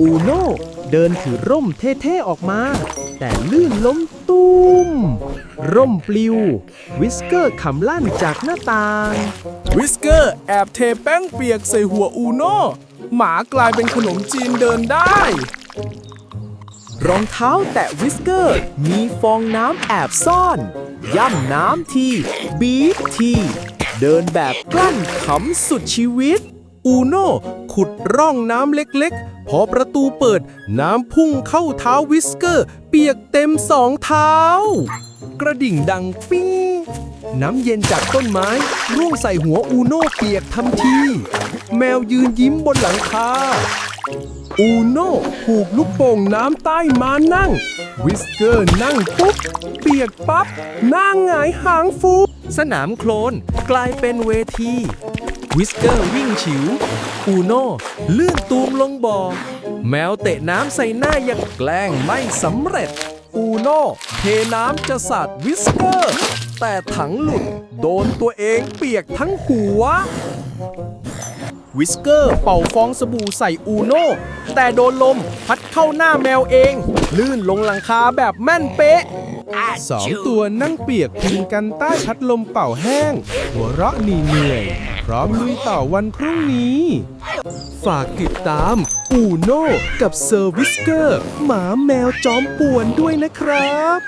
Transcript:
อูโน่เดินถือร่มเท่ๆออกมา แต่ลื่นล้มตุ้ม ร่มปลิว วิสเกอร์ขำลั่นจากหน้าต่าง วิสเกอร์แอบเทแป้งเปียกใส่หัวอูโน่หมากลายเป็นขนมจีนเดินได้ รองเท้าแตะวิสเกอร์มีฟองน้ำแอบซ่อน ย่ำน้ำทีบีบทีเดินแบบกลั้นขำสุดชีวิต อูโน่ขุดร่องน้ำเล็กๆ พอประตูเปิดน้ำพุ่งเข้าเท้าวิสเกอร์ เปียกเต็มสองเท้า กระดิ่งดังปิ้ง น้ำเย็นจากต้นไม้ ร่วงใส่หัวอูโน่เปียกทันที แมวยืนยิ้มบนหลังคาอูโน่ผูกลูกโป่งน้ำใต้มานั่ง วิสเกอร์นั่งปุ๊บ เปียกปั๊บหน้าหงายหางฟู สนามโคลนกลายเป็นเวที วิสเกอร์วิ่งฉิวอูโน่ลื่นตูมลงบ่อ แมวเตะน้ำใส่หน้าอยังแกล้งไม่สำเร็จ อูโน่เทน้ำจะสาดวิสเกอร์ แต่ถังหลุดโดนตัวเองเปียกทั้งหัว วิสเกอร์เป่าฟองสบู่ใส่อูโน่แต่โดนลมพัดเข้าหน้าแมวเอง ลื่นลงหลังคาแบบแม่นเป๊ะสองตัวนั่งเปียกพิงกันใต้พัดลมเป่าแห้ง หัวเราะหนีเหนื่อย พร้อมลุยต่อวันพรุ่งนี้ ฝากติดตามอูโน่กับเซอร์วิสเกอร์ หมาแมวจอมป่วนด้วยนะครับ